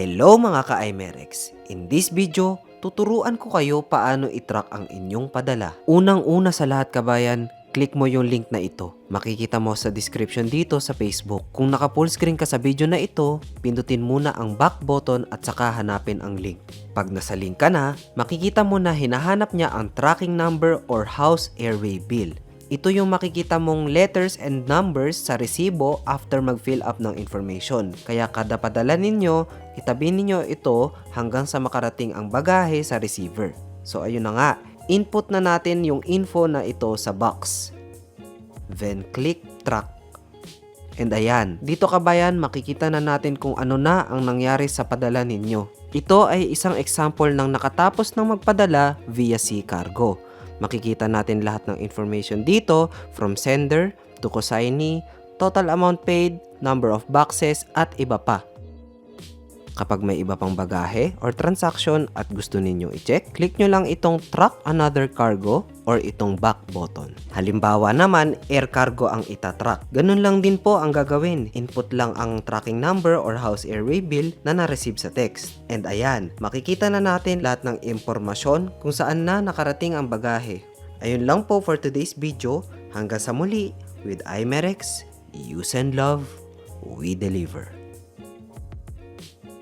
Hello mga ka-iMerex! In this video, tuturuan ko kayo paano i-track ang inyong padala. Unang-una sa lahat kabayan, click mo yung link na ito. Makikita mo sa description dito sa Facebook. Kung naka full screen ka sa video na ito, pindutin muna ang back button at saka hanapin ang link. Pag nasa link ka na, makikita mo na hinahanap niya ang tracking number or house airway bill. Ito yung makikita mong letters and numbers sa resibo after mag-fill up ng information. Kaya kada padala ninyo, itabi ninyo ito hanggang sa makarating ang bagahe sa receiver. So ayun na nga, input na natin yung info na ito sa box. Then click track. And ayan, dito kabayan makikita na natin kung ano na ang nangyari sa padala ninyo. Ito ay isang example ng nakatapos ng magpadala via Sea Cargo. Makikita natin lahat ng information dito from sender to consignee, total amount paid, number of boxes at iba pa. Kapag may iba pang bagahe or transaction at gusto ninyong i-check, click nyo lang itong track another cargo or itong back button. Halimbawa naman, air cargo ang itatrack. Ganun lang din po ang gagawin. Input lang ang tracking number or house airway bill na na-receive sa text. And ayan, makikita na natin lahat ng impormasyon kung saan na nakarating ang bagahe. Ayun lang po for today's video. Hanggang sa muli, with iMerex, use and love, we deliver.